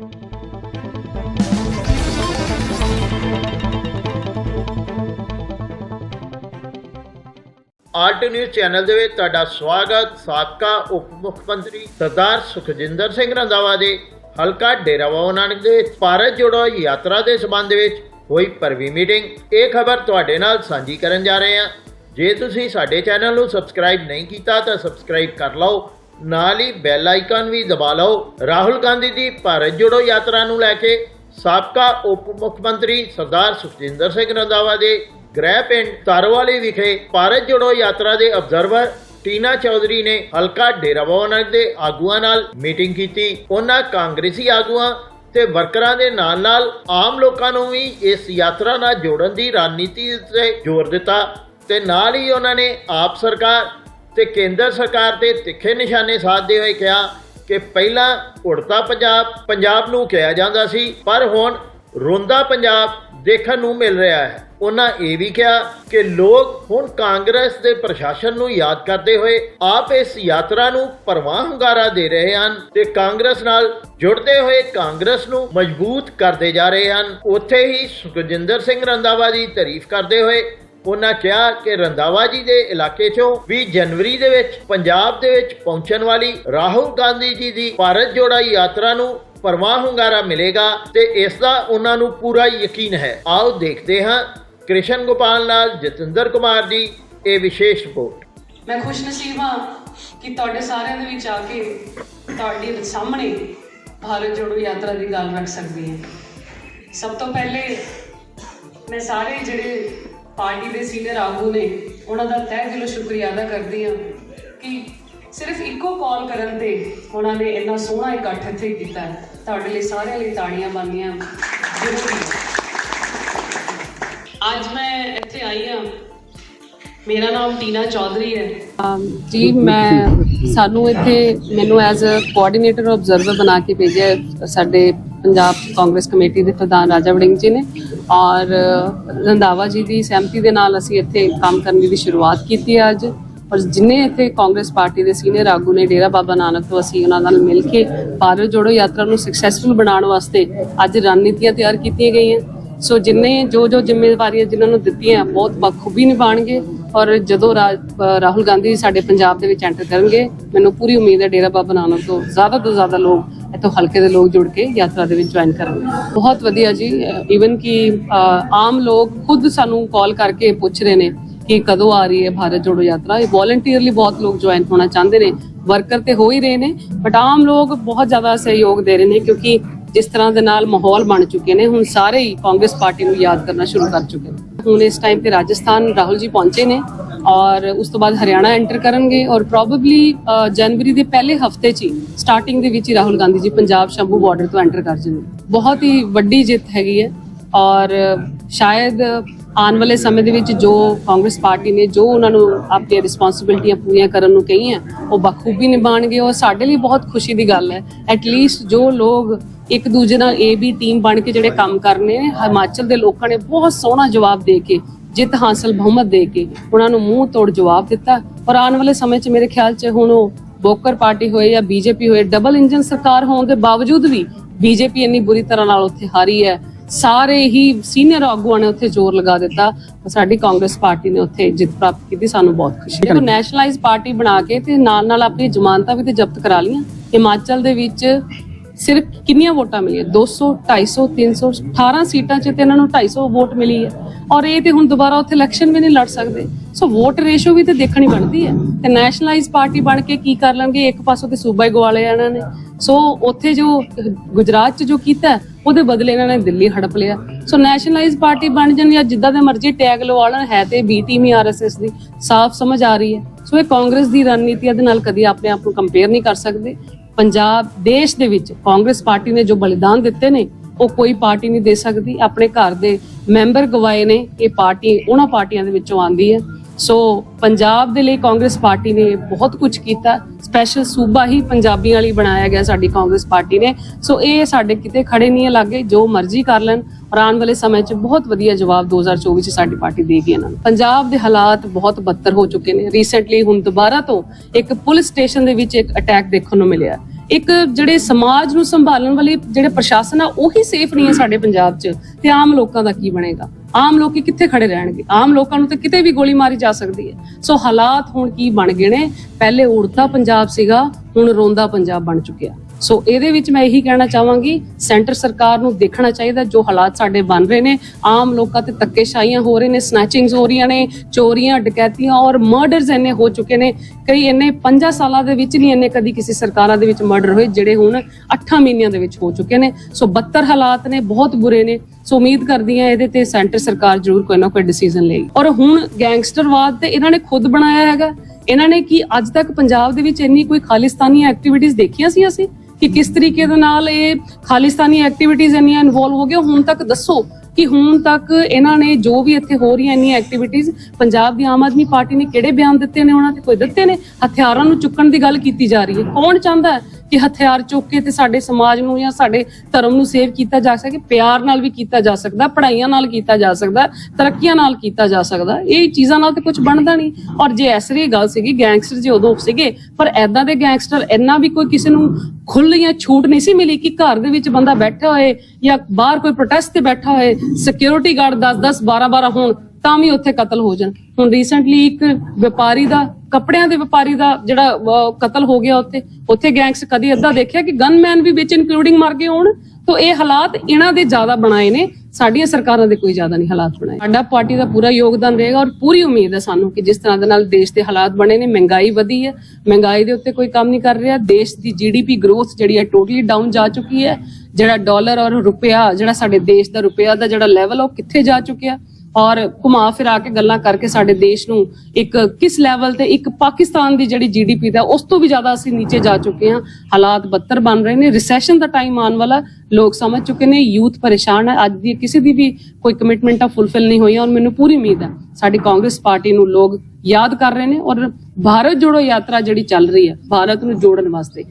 Art news channel ਦੇ ਵਿੱਚ ਤੁਹਾਡਾ ਸਵਾਗਤ, ਸਾਬਕਾ ਉਪ ਮੁੱਖ ਮੰਤਰੀ ਸਰਦਾਰ ਸੁਖਜਿੰਦਰ ਸਿੰਘ ਰੰਧਾਵਾ ਦੇ ਹਲਕਾ ਡੇਰਾ ਬਾਬਾ ਨਾਨਕ ਦੇ ਭਾਰਤ ਜੋੜੋ ਯਾਤਰਾ ਦੇ ਸੰਬੰਧ ਵਿੱਚ ਹੋਈ ਭਰਵੀਂ ਮੀਟਿੰਗ। ਇਹ ਖਬਰ ਤੁਹਾਡੇ ਨਾਲ ਸਾਂਝੀ ਕਰਨ ਜਾ ਰਹੇ ਹਾਂ। ਜੇ ਤੁਸੀਂ ਸਾਡੇ ਚੈਨਲ ਨੂੰ ਸਬਸਕ੍ਰਾਈਬ ਨਹੀਂ ਕੀਤਾ ਤਾਂ ਸਬਸਕ੍ਰਾਈਬ ਕਰ ਲਓ। ਨਾਲ ਹੀ ਬੈਲ ਆਈਕਨ ਵੀ ਦਬਾ ਲਓ। ਰਾਹੁਲ ਗਾਂਧੀ ਦੀ ਭਾਰਤ ਜੋੜੋ ਯਾਤਰਾ ਨੂੰ ਲੈ ਕੇ ਸਾਬਕਾ ਉਪ ਮੁੱਖ ਮੰਤਰੀ ਸਰਦਾਰ ਸੁਖਜਿੰਦਰ ਸਿੰਘ ਰੰਧਾਵਾ ਦੇ ਗ੍ਰਹਿ ਪਿੰਡ ਤਾਰਵਾਲੀ ਵਿਖੇ ਭਾਰਤ ਜੋੜੋ ਯਾਤਰਾ ਦੇ ਅਬਜ਼ਰਵਰ ਟੀਨਾ ਚੌਧਰੀ ਨੇ ਹਲਕਾ ਡੇਰਾ ਬਾਬਾ ਦੇ ਆਗੂਆਂ ਨਾਲ ਮੀਟਿੰਗ ਕੀਤੀ। ਉਹਨਾਂ ਕਾਂਗਰਸੀ ਆਗੂਆਂ ਤੇ ਵਰਕਰਾਂ ਦੇ ਨਾਲ ਨਾਲ ਆਮ ਲੋਕਾਂ ਨੂੰ ਵੀ ਇਸ ਯਾਤਰਾ ਨਾਲ ਜੋੜਨ ਦੀ ਰਣਨੀਤੀ ਤੇ ਜ਼ੋਰ ਦਿੱਤਾ ਤੇ ਨਾਲ ਹੀ ਉਹਨਾਂ ਨੇ ਆਪ ਸਰਕਾਰ ਤੇ ਕੇਂਦਰ ਸਰਕਾਰ ਦੇ ਤਿੱਖੇ ਨਿਸ਼ਾਨੇ ਸਾਧਦੇ ਹੋਏ ਕਿਹਾ ਕਿ ਪਹਿਲਾਂ ਉੜਤਾ ਪੰਜਾਬ ਪੰਜਾਬ ਨੂੰ ਕਿਹਾ ਜਾਂਦਾ ਸੀ, ਪਰ ਹੁਣ ਰੋਂਦਾ ਪੰਜਾਬ ਦੇਖਣ ਨੂੰ ਮਿਲ ਰਿਹਾ ਹੈ। ਉਹਨਾਂ ਇਹ ਵੀ ਕਿਹਾ ਕਿ ਲੋਕ ਹੁਣ ਕਾਂਗਰਸ ਦੇ ਪ੍ਰਸ਼ਾਸਨ ਨੂੰ ਯਾਦ ਕਰਦੇ ਹੋਏ ਆਪ ਇਸ ਯਾਤਰਾ ਨੂੰ ਪਰਵਾਹ ਹੁੰਗਾਰਾ ਦੇ ਰਹੇ ਹਨ ਤੇ ਕਾਂਗਰਸ ਨਾਲ ਜੁੜਦੇ ਹੋਏ ਕਾਂਗਰਸ ਨੂੰ ਮਜ਼ਬੂਤ ਕਰਦੇ ਜਾ ਰਹੇ ਹਨ। ਉੱਥੇ ਹੀ ਸੁਖਜਿੰਦਰ ਸਿੰਘ ਰੰਧਾਵਾ ਦੀ ਤਾਰੀਫ ਕਰਦੇ ਹੋਏ ਉਹਨਾਂ ਕਿਹਾ ਕਿ ਰੰਧਾਵਾ ਜੀ ਦੇ ਇਲਾਕੇ 'ਚੋਂ 20 ਜਨਵਰੀ ਦੇ ਵਿੱਚ ਪੰਜਾਬ ਦੇ ਵਿੱਚ ਪਹੁੰਚਣ ਵਾਲੀ ਰਾਹੁਲ ਗਾਂਧੀ ਜੀ ਦੀ ਭਾਰਤ ਜੋੜਾ ਯਾਤਰਾ ਨੂੰ ਪਰਵਾਹ ਹੁੰਗਾਰਾ ਮਿਲੇਗਾ ਤੇ ਇਸ ਦਾ ਉਹਨਾਂ ਨੂੰ ਪੂਰਾ ਯਕੀਨ ਹੈ। ਆਓ ਦੇਖਦੇ ਹਾਂ। ਕ੍ਰਿਸ਼ਨ ਗੋਪਾਲ ਨਾਲ ਜਤਿੰਦਰ ਕੁਮਾਰ ਦੀ ਇਹ ਵਿਸ਼ੇਸ਼ ਰਿਪੋਰਟ। ਮੈਂ ਖੁਸ਼ਨਸੀਬ ਹਾਂ ਕਿ ਤੁਹਾਡੇ ਸਾਰਿਆਂ ਦੇ ਵਿੱਚ ਆ ਕੇ ਤੁਹਾਡੇ ਸਾਹਮਣੇ ਭਾਰਤ ਜੋੜੋ ਯਾਤਰਾ ਦੀ ਗੱਲ ਰੱਖ ਸਕਦੀ ਹਾਂ। ਸਭ ਤੋਂ ਪਹਿਲੇ ਮੈਂ ਸਾਰੇ ਜਿਹੜੇ ਪਾਰਟੀ ਦੇ ਸੀਨੀਅਰ ਆਗੂ ਨੇ ਉਹਨਾਂ ਦਾ ਤਹਿ ਦਿਲੋਂ ਸ਼ੁਕਰੀਆ ਅਦਾ ਕਰਦੀ ਹਾਂ ਕਿ ਸਿਰਫ ਇੱਕੋ ਕਾਲ ਕਰਨ ਤੇ ਉਹਨਾਂ ਨੇ ਇੰਨਾ ਸੋਹਣਾ ਇਕੱਠ ਇੱਥੇ ਕੀਤਾ। ਤੁਹਾਡੇ ਲਈ ਸਾਰਿਆਂ ਲਈ ਤਾੜੀਆਂ ਬਣਨੀਆਂ ਜ਼ਰੂਰੀ ਅੱਜ ਮੈਂ ਇੱਥੇ ਆਈ ਹਾਂ। ਮੇਰਾ ਨਾਮ ਟੀਨਾ ਚੌਧਰੀ ਹੈ। ਜੀ, ਮੈਂ ਸਾਨੂੰ ਇੱਥੇ ਮੈਨੂੰ ਐਜ਼ ਅ ਕੋਆਰਡੀਨੇਟਰ ਆਬਜ਼ਰਵਰ ਬਣਾ ਕੇ ਭੇਜਿਆ ਸਾਡੇ ਪੰਜਾਬ ਕਾਂਗਰਸ ਕਮੇਟੀ ਦੇ ਪ੍ਰਧਾਨ ਰਾਜਾ ਵੜਿੰਗ ਜੀ ਨੇ ਔਰ ਰੰਧਾਵਾ ਜੀ ਦੀ ਸਹਿਮਤੀ ਦੇ ਨਾਲ ਅਸੀਂ ਇੱਥੇ ਕੰਮ ਕਰਨ ਦੀ ਸ਼ੁਰੂਆਤ ਕੀਤੀ ਹੈ ਅੱਜ। ਔਰ ਜਿੰਨੇ ਇੱਥੇ ਕਾਂਗਰਸ ਪਾਰਟੀ ਦੇ ਸੀਨੀਅਰ ਆਗੂ ਨੇ, ਡੇਰਾ ਬਾਬਾ ਨਾਨਕ ਤੋਂ ਅਸੀਂ ਉਹਨਾਂ ਨਾਲ ਮਿਲ ਕੇ ਭਾਰਤ ਜੋੜੋ ਯਾਤਰਾ ਨੂੰ ਸਕਸੈਸਫੁਲ ਬਣਾਉਣ ਵਾਸਤੇ ਅੱਜ ਰਣਨੀਤੀਆਂ ਤਿਆਰ ਕੀਤੀਆਂ ਗਈਆਂ। ਸੋ ਜਿੰਨੇ ਜੋ ਜੋ ਜ਼ਿੰਮੇਵਾਰੀਆਂ ਜਿਨ੍ਹਾਂ ਨੂੰ ਦਿੱਤੀਆਂ, ਬਹੁਤ ਬਖੂਬੀ ਨਿਭਾਣਗੇ ਔਰ ਜਦੋਂ ਰਾ- ਰਾਹੁਲ ਗਾਂਧੀ ਸਾਡੇ ਪੰਜਾਬ ਦੇ ਵਿੱਚ ਐਂਟਰ ਕਰਨਗੇ, ਮੈਨੂੰ ਪੂਰੀ ਉਮੀਦ ਹੈ ਡੇਰਾ ਬਾਬਾ ਨਾਨਕ ਤੋਂ ਜ਼ਿਆਦਾ ਤੋਂ ਜ਼ਿਆਦਾ ਲੋਕ ਇੱਥੋਂ ਹਲਕੇ ਦੇ ਲੋਕ ਜੁੜ ਕੇ ਯਾਤਰਾ ਦੇ ਵਿੱਚ ਜੁਆਇਨ ਕਰਨਗੇ। ਬਹੁਤ ਵਧੀਆ ਜੀ ਈਵਨ ਕਿ ਆਮ ਲੋਕ ਖੁਦ ਸਾਨੂੰ ਕਾਲ ਕਰਕੇ ਪੁੱਛ ਰਹੇ ਨੇ ਕਿ ਕਦੋਂ ਆ ਰਹੀ ਹੈ ਭਾਰਤ ਜੋੜੋ ਯਾਤਰਾ? ਇਹ ਵੋਲੰਟੀਅਰਲੀ ਬਹੁਤ ਲੋਕ ਜੁਆਇਨ ਹੋਣਾ ਚਾਹੁੰਦੇ ਨੇ ਵਰਕਰ ਤੇ ਹੋ ਹੀ ਰਹੇ ਨੇ ਬਟ ਆਮ ਲੋਕ ਬਹੁਤ ਜ਼ਿਆਦਾ ਸਹਿਯੋਗ ਦੇ ਰਹੇ ਨੇ ਕਿਉਂਕਿ ਜਿਸ ਤਰ੍ਹਾਂ ਦੇ ਨਾਲ ਮਾਹੌਲ ਬਣ ਚੁੱਕੇ ਨੇ, ਹੁਣ ਸਾਰੇ ਹੀ ਕਾਂਗਰਸ ਪਾਰਟੀ ਨੂੰ ਯਾਦ ਕਰਨਾ ਸ਼ੁਰੂ ਕਰ ਚੁੱਕੇ ਨੇ। ਹੁਣ ਇਸ ਟਾਈਮ ਤੇ ਰਾਜਸਥਾਨ ਰਾਹੁਲ ਜੀ ਪਹੁੰਚੇ ਨੇ ਔਰ ਉਸ ਤੋਂ ਬਾਅਦ ਹਰਿਆਣਾ ਐਂਟਰ ਕਰਨਗੇ ਔਰ ਪ੍ਰੋਬੇਬਲੀ ਜਨਵਰੀ ਦੇ ਪਹਿਲੇ ਹਫ਼ਤੇ 'ਚ ਹੀ ਸਟਾਰਟਿੰਗ ਦੇ ਵਿੱਚ ਹੀ ਰਾਹੁਲ ਗਾਂਧੀ ਜੀ ਪੰਜਾਬ ਸ਼ੰਭੂ ਬਾਰਡਰ ਤੋਂ ਐਂਟਰ ਕਰ ਜਾਣਗੇ। ਬਹੁਤ ਹੀ ਵੱਡੀ ਜਿੱਤ ਹੈਗੀ ਹੈ ਔਰ ਸ਼ਾਇਦ ਆਉਣ ਵਾਲੇ ਸਮੇਂ ਦੇ ਵਿੱਚ ਜੋ ਕਾਂਗਰਸ ਪਾਰਟੀ ਨੇ ਜੋ ਉਹਨਾਂ ਨੂੰ ਆਪਣੀਆਂ ਰਿਸਪੌਂਸਿਬਿਲਟੀਆਂ ਪੂਰੀਆਂ ਕਰਨ ਨੂੰ ਕਹੀਆਂ ਉਹ ਬਖੂਬੀ ਨਿਭਾਣਗੇ ਔਰ ਸਾਡੇ ਲਈ ਬਹੁਤ ਖੁਸ਼ੀ ਦੀ ਗੱਲ ਹੈ। ਐਟ ਲੀਸਟ ਜੋ ਲੋਕ ਇੱਕ ਦੂਜੇ ਨਾਲ ਏ ਵੀ ਟੀਮ ਬਣ ਕੇ ਜਿਹੜੇ ਕੰਮ ਕਰਨੇ ਨੇ ਹਿਮਾਚਲ ਦੇ ਲੋਕਾਂ ਨੇ ਬਹੁਤ ਸੋਹਣਾ ਜਵਾਬ ਦੇ ਕੇ, ਜਿੱਤ ਹਾਸਲ ਬਹੁਮਤ ਦੇ ਕੇ ਉਹਨਾਂ ਨੂੰ ਮੂੰਹ ਤੋੜ ਜਵਾਬ ਦਿੱਤਾ। ਔਰ ਆਉਣ ਵਾਲੇ ਸਮੇਂ 'ਚ ਮੇਰੇ ਖਿਆਲ 'ਚ ਹੁਣ ਉਹ ਬੋਕਰ ਪਾਰਟੀ ਹੋਏ ਜਾਂ ਬੀਜੇਪੀ ਹੋਏ ਡਬਲ ਇੰਜਨ ਸਰਕਾਰ ਹੋਣ ਦੇ ਬਾਵਜੂਦ ਵੀ ਬੀਜੇਪੀ ਇੰਨੀ ਬੁਰੀ ਤਰ੍ਹਾਂ ਨਾਲ ਉੱਥੇ ਹਾਰੀ ਹੈ। ਸਾਰੇ ਹੀ ਸੀਨੀਅਰ ਆਗੂਆਂ ਨੇ ਉੱਥੇ ਜ਼ੋਰ ਲਗਾ ਦਿੱਤਾ। ਸਾਡੀ ਕਾਂਗਰਸ ਪਾਰਟੀ ਨੇ ਉੱਥੇ ਜਿੱਤ ਪ੍ਰਾਪਤ ਕੀਤੀ, ਸਾਨੂੰ ਬਹੁਤ ਖੁਸ਼ੀ ਹੈ ਨੈਸ਼ਨਲਾਈਜ਼ ਪਾਰਟੀ ਬਣਾ ਕੇ ਤੇ ਨਾਲ ਨਾਲ ਆਪਣੀ ਜ਼ਮਾਨਤਾਂ ਵੀ ਤੇ ਜ਼ਬਤ ਕਰਾ ਲੀਆਂ ਹਿਮਾਚਲ ਦੇ ਵਿੱਚ ਸਿਰਫ ਕਿੰਨੀਆਂ ਵੋਟਾਂ ਮਿਲੀਆਂ? 200 250 300 18 ਸੀਟਾਂ 'ਚ ਤੇ ਇਹਨਾਂ ਨੂੰ 250 ਵੋਟ ਮਿਲੀ ਹੈ। ਔਰ ਇਹ ਤੇ ਹੁਣ ਦੁਬਾਰਾ ਉੱਥੇ ਇਲੈਕਸ਼ਨ ਵੀ ਨਹੀਂ ਲੜ ਸਕਦੇ। ਸੋ ਵੋਟ ਰੇਸ਼ੋ ਵੀ ਤੇ ਦੇਖਣੀ ਬਣਦੀ ਹੈ। ਤੇ ਨੈਸ਼ਨਲਾਈਜ਼ ਪਾਰਟੀ ਬਣ ਕੇ ਕੀ ਕਰ ਲੈਣਗੇ? ਇੱਕ ਪਾਸੋਂ ਤੇ ਸੂਬਾ ਹੀ ਗਵਾ ਲਿਆ ਇਹਨਾਂ ਨੇ। ਸੋ ਉੱਥੇ ਜੋ ਗੁਜਰਾਤ 'ਚ ਜੋ ਕੀਤਾ, ਉਹਦੇ ਬਦਲੇ ਇਹਨਾਂ ਨੇ ਦਿੱਲੀ ਹੜਪ ਲਿਆ। ਸੋ ਨੈਸ਼ਨਲਾਈਜ਼ ਪਾਰਟੀ ਬਣ ਜਾਣ ਜਾਂ ਜਿੱਦਾਂ ਦੇ ਮਰਜ਼ੀ ਟੈਗ ਲਵਾ ਲੈਣ, ਹੈ ਤੇ ਬੀ ਟੀਮ ਹੀ ਆਰਐਸਐਸ ਦੀ। ਸਾਫ਼ ਸਮਝ ਆ ਰਹੀ ਹੈ। ਸੋ ਇਹ ਕਾਂਗਰਸ ਦੀ ਰਣਨੀਤੀ ਦੇ ਨਾਲ ਕਦੀ ਆਪਣੇ ਆਪ ਨੂੰ ਕੰਪੇਅਰ ਨਹੀਂ ਕਰ ਸਕਦੇ। ਪੰਜਾਬ ਦੇਸ਼ ਦੇ ਵਿੱਚ ਕਾਂਗਰਸ ਪਾਰਟੀ ਨੇ ਜੋ ਬਲੀਦਾਨ ਦਿੱਤੇ ਨੇ, ਉਹ ਕੋਈ ਪਾਰਟੀ ਨਹੀਂ ਦੇ ਸਕਦੀ। ਆਪਣੇ ਘਰ ਦੇ ਮੈਂਬਰ ਗਵਾਏ ਨੇ, ਇਹ ਪਾਰਟੀ ਉਹਨਾਂ ਪਾਰਟੀਆਂ ਦੇ ਵਿੱਚੋਂ ਆਂਦੀ ਹੈ। ਸੋ ਪੰਜਾਬ ਦੇ ਲਈ ਕਾਂਗਰਸ ਪਾਰਟੀ ਨੇ ਬਹੁਤ ਕੁਝ ਕੀਤਾ। ਸਪੈਸ਼ਲ ਸੂਬਾ ਹੀ ਪੰਜਾਬੀਆਂ ਲਈ ਬਣਾਇਆ ਗਿਆ ਸਾਡੀ ਕਾਂਗਰਸ ਪਾਰਟੀ ਨੇ। ਸੋ ਇਹ ਸਾਡੇ ਕਿਤੇ ਖੜੇ ਨਹੀਂ ਹੈ ਲੱਗੇ, ਜੋ ਮਰਜ਼ੀ ਕਰ ਲੈਣ। ਔਰ ਆਉਣ ਵਾਲੇ ਸਮੇਂ 'ਚ ਬਹੁਤ ਵਧੀਆ ਜਵਾਬ 2024 'ਚ ਸਾਡੀ ਪਾਰਟੀ ਦੇਗੀ ਇਹਨਾਂ ਨੂੰ। ਪੰਜਾਬ ਦੇ ਹਾਲਾਤ ਬਹੁਤ ਬੱਤਰ ਹੋ ਚੁੱਕੇ ਨੇ। ਰੀਸੈਂਟਲੀ ਹੁਣ ਦੁਬਾਰਾ ਤੋਂ ਇੱਕ ਪੁਲਿਸ ਸਟੇਸ਼ਨ ਦੇ ਵਿੱਚ ਇੱਕ ਅਟੈਕ ਦੇਖਣ ਨੂੰ ਮਿਲਿਆ। ਇੱਕ ਜਿਹੜੇ ਸਮਾਜ ਨੂੰ ਸੰਭਾਲਣ ਵਾਲੇ ਜਿਹੜੇ ਪ੍ਰਸ਼ਾਸਨ ਆ, ਉਹੀ ਸੇਫ ਨਹੀਂ ਹੈ ਸਾਡੇ ਪੰਜਾਬ 'ਚ। ਤੇ ਆਮ ਲੋਕਾਂ ਦਾ ਕੀ ਬਣੇਗਾ? ਆਮ ਲੋਕੀ ਕਿੱਥੇ ਖੜੇ ਰਹਿਣਗੇ? ਆਮ ਲੋਕਾਂ ਨੂੰ ਤਾਂ ਕਿਤੇ ਵੀ ਗੋਲੀ ਮਾਰੀ ਜਾ ਸਕਦੀ ਹੈ। ਸੋ ਹਾਲਾਤ ਹੁਣ ਕੀ ਬਣ ਗਏ ਨੇ? ਪਹਿਲੇ ਉੜਦਾ ਪੰਜਾਬ ਸੀਗਾ, ਹੁਣ ਰੋਂਦਾ ਪੰਜਾਬ ਬਣ ਚੁੱਕਿਆ। ਸੋ ਇਹਦੇ ਵਿੱਚ ਮੈਂ ਇਹੀ ਕਹਿਣਾ ਚਾਹਾਂਗੀ, ਸੈਂਟਰ ਸਰਕਾਰ ਨੂੰ ਦੇਖਣਾ ਚਾਹੀਦਾ ਜੋ ਹਾਲਾਤ ਸਾਡੇ ਬਣ ਰਹੇ ਨੇ। ਆਮ ਲੋਕਾਂ ਤੇ ਧੱਕੇਸ਼ਾਹੀਆਂ ਹੋ ਰਹੇ ਨੇ ਸਨੈਚਿੰਗਸ ਹੋ ਰਹੀਆਂ ਨੇ, ਚੋਰੀਆਂ, ਡਕੈਤੀਆਂ ਔਰ ਮਰਡਰਸ ਇੰਨੇ ਹੋ ਚੁੱਕੇ ਨੇ। ਕਈ ਇੰਨੇ 5 ਸਾਲਾਂ ਦੇ ਵਿੱਚ ਨਹੀਂ ਇੰਨੇ ਕਦੀ ਕਿਸੇ ਸਰਕਾਰਾਂ ਦੇ ਵਿੱਚ ਮਰਡਰ ਹੋਏ, ਜਿਹੜੇ ਹੁਣ 8 ਮਹੀਨਿਆਂ ਦੇ ਵਿੱਚ ਹੋ ਚੁੱਕੇ ਨੇ। ਸੋ 72 ਹਾਲਾਤ ਨੇ, ਬਹੁਤ ਬੁਰੇ ਨੇ। ਸੋ ਉਮੀਦ ਕਰਦੀ ਹਾਂ ਇਹਦੇ ਤੇ ਸੈਂਟਰ ਸਰਕਾਰ ਜ਼ਰੂਰ ਕੋਈ ਨਾ ਕੋਈ ਡਿਸੀਜਨ ਲਏਗੀ। ਔਰ ਹੁਣ ਗੈਂਗਸਟਰਵਾਦ ਤੇ ਇਹਨਾਂ ਨੇ ਖੁਦ ਬਣਾਇਆ ਹੈਗਾ। ਇਹਨਾਂ ਨੇ ਕੀ ਅੱਜ ਤੱਕ ਪੰਜਾਬ ਦੇ ਵਿੱਚ ਇੰਨੀ ਕੋਈ ਖਾਲਿਸਤਾਨੀ ਐਕਟੀਵਿਟੀਜ਼ ਦੇਖੀਆਂ ਸੀ ਅਸੀਂ? ਕਿ ਕਿਸ ਤਰੀਕੇ ਦੇ ਨਾਲ ਇਹ ਖਾਲਿਸਤਾਨੀ ਐਕਟੀਵਿਟੀਜ਼ ਇੰਨੀਆਂ ਇਨਵੋਲਵ ਹੋ ਗਏ ਹੁਣ ਤੱਕ ਦੱਸੋ ਕਿ ਹੁਣ ਤੱਕ ਇਹਨਾਂ ਨੇ ਜੋ ਵੀ ਇੱਥੇ ਹੋ ਰਹੀਆਂ ਇੰਨੀਆਂ ਐਕਟੀਵਿਟੀਜ਼ ਪੰਜਾਬ ਦੀ ਆਮ ਆਦਮੀ ਪਾਰਟੀ ਨੇ ਕਿਹੜੇ ਬਿਆਨ ਦਿੱਤੇ ਨੇ ਉਹਨਾਂ ਤੇ ਕੋਈ ਦਿੱਤੇ ਨੇ? ਹਥਿਆਰਾਂ ਨੂੰ ਚੁੱਕਣ ਦੀ ਗੱਲ ਕੀਤੀ ਜਾ ਰਹੀ ਹੈ। ਕੌਣ ਚਾਹੁੰਦਾ ਹੈ? ਕਿ ਹਥਿਆਰ ਚੁੱਕ ਕੇ ਤੇ ਸਾਡੇ ਸਮਾਜ ਨੂੰ ਜਾਂ ਸਾਡੇ ਧਰਮ ਨੂੰ ਸੇਵ ਕੀਤਾ ਜਾ ਸਕੇ, ਪਿਆਰ ਨਾਲ ਵੀ ਕੀਤਾ ਜਾ ਸਕਦਾ, ਪੜ੍ਹਾਈਆਂ ਨਾਲ ਕੀਤਾ ਜਾ ਸਕਦਾ, ਤਰੱਕੀਆਂ ਨਾਲ ਕੀਤਾ ਜਾ ਸਕਦਾ। ਇਹ ਚੀਜ਼ਾਂ ਨਾਲ ਤੇ ਕੁਝ ਬਣਦਾ ਨਹੀਂ। ਔਰ ਜੇ ਐਸਰੀ ਗੱਲ ਸੀਗੀ ਗੈਂਗਸਟਰ ਜੇ ਉਦੋਂ ਸੀਗੇ, ਪਰ ਐਦਾਂ ਦੇ ਗੈਂਗਸਟਰ ਇੰਨਾ ਵੀ ਕੋਈ ਕਿਸੇ ਨੂੰ ਖੁੱਲ ਜਾਂ ਛੂਟ ਨਹੀਂ ਸੀ ਮਿਲੀ ਕਿ ਘਰ ਦੇ ਵਿੱਚ ਬੰਦਾ ਬੈਠਾ ਹੋਏ ਜਾਂ ਬਾਹਰ ਕੋਈ ਪ੍ਰੋਟੈਸਟ ਤੇ ਬੈਠਾ ਹੋਏ ਸਿਕਿਉਰਿਟੀ ਗਾਰਡ 10 10 12 12 ਹੋਣ, ਤਾਂ ਵੀ ਉੱਥੇ ਕਤਲ ਹੋ ਜਾਣ। ਹੁਣ ਰੀਸੈਂਟਲੀ ਇੱਕ ਵਪਾਰੀ ਦਾ ਕੱਪੜਿਆਂ ਦੇ ਵਪਾਰੀ ਦਾ ਜਿਹੜਾ ਕਤਲ ਹੋ ਗਿਆ ਉੱਥੇ ਉੱਥੇ ਗੈਂਗਸ ਕਦੀ ਅੱਧਾ ਦੇਖਿਆ ਕਿ ਗਨਮੈਨ ਵੀ ਵਿੱਚ ਇਨਕਲੂਡਿੰਗ ਮਰ ਗਏ ਹੋਣ? ਤਾਂ ਇਹ ਹਾਲਾਤ ਇਹਨਾਂ ਦੇ ਜ਼ਿਆਦਾ ਬਣਾਏ ਨੇ, ਸਾਡੀਆਂ ਸਰਕਾਰਾਂ ਦੇ ਕੋਈ ਜ਼ਿਆਦਾ ਨਹੀਂ ਹਾਲਾਤ ਬਣਾਏ। ਸਾਡਾ ਪਾਰਟੀ ਦਾ ਪੂਰਾ ਯੋਗਦਾਨ ਰਹੇਗਾ ਔਰ ਪੂਰੀ ਉਮੀਦ ਹੈ ਸਾਨੂੰ ਕਿ ਜਿਸ ਤਰ੍ਹਾਂ ਦੇ ਨਾਲ ਦੇਸ਼ ਦੇ ਹਾਲਾਤ ਬਣੇ ਨੇ, ਮਹਿੰਗਾਈ ਵਧੀ ਹੈ, ਮਹਿੰਗਾਈ ਦੇ ਉੱਤੇ ਕੋਈ ਕੰਮ ਨਹੀਂ ਕਰ ਰਿਹਾ, ਦੇਸ਼ ਦੀ ਜੀਡੀਪੀ ਗਰੋਥ ਜਿਹੜੀ ਹੈ ਟੋਟਲੀ ਡਾਊਨ ਜਾ ਚੁੱਕੀ ਹੈ, ਜਿਹੜਾ ਡਾਲਰ ਔਰ ਰੁਪਿਆ, ਜਿਹੜਾ ਸਾਡੇ ਦੇਸ਼ ਦਾ ਰੁਪਿਆ ਦਾ ਜਿਹੜਾ ਲੈਵਲ ਉਹ ਕਿੱਥੇ ਜਾ ਚੁੱਕਿਆ? ਔਰ ਘੁਮਾ ਫਿਰਾ ਕੇ ਗੱਲਾਂ ਕਰਕੇ ਸਾਡੇ ਦੇਸ਼ ਨੂੰ ਇੱਕ ਕਿਸ ਲੈਵਲ ਤੇ ਇੱਕ ਪਾਕਿਸਤਾਨ ਦੀ ਜਿਹੜੀ ਜੀਡੀਪੀ ਦਾ ਉਸ ਤੋਂ ਵੀ ਜ਼ਿਆਦਾ ਅਸੀਂ ਨੀਚੇ ਜਾ ਚੁੱਕੇ ਹਾਂ। ਹਾਲਾਤ ਬੱਤਰ ਬਣ ਰਹੇ ਨੇ। ਰਿਸੈਸ਼ਨ ਦਾ ਟਾਈਮ ਆਉਣ ਵਾਲਾ, ਲੋਕ ਸਮਝ ਚੁੱਕੇ ਨੇ ਯੂਥ ਪਰੇਸ਼ਾਨ ਹੈ। ਅੱਜ ਦੀ ਕਿਸੇ ਦੀ ਵੀ ਕੋਈ ਕਮਿਟਮੈਂਟਾਂ ਫੁੱਲਫਿਲ ਨਹੀਂ ਹੋਈਆਂ ਔਰ ਮੈਨੂੰ ਪੂਰੀ ਉਮੀਦ ਹੈ ਸਾਡੀ ਕਾਂਗਰਸ ਪਾਰਟੀ ਨੂੰ ਲੋਕ ਯਾਦ ਕਰ ਰਹੇ ਨੇ ਔਰ ਭਾਰਤ ਜੋੜੋ ਯਾਤਰਾ ਜਿਹੜੀ ਚੱਲ ਰਹੀ ਹੈ, ਭਾਰਤ ਨੂੰ ਜੋੜਨ ਵਾਸਤੇ।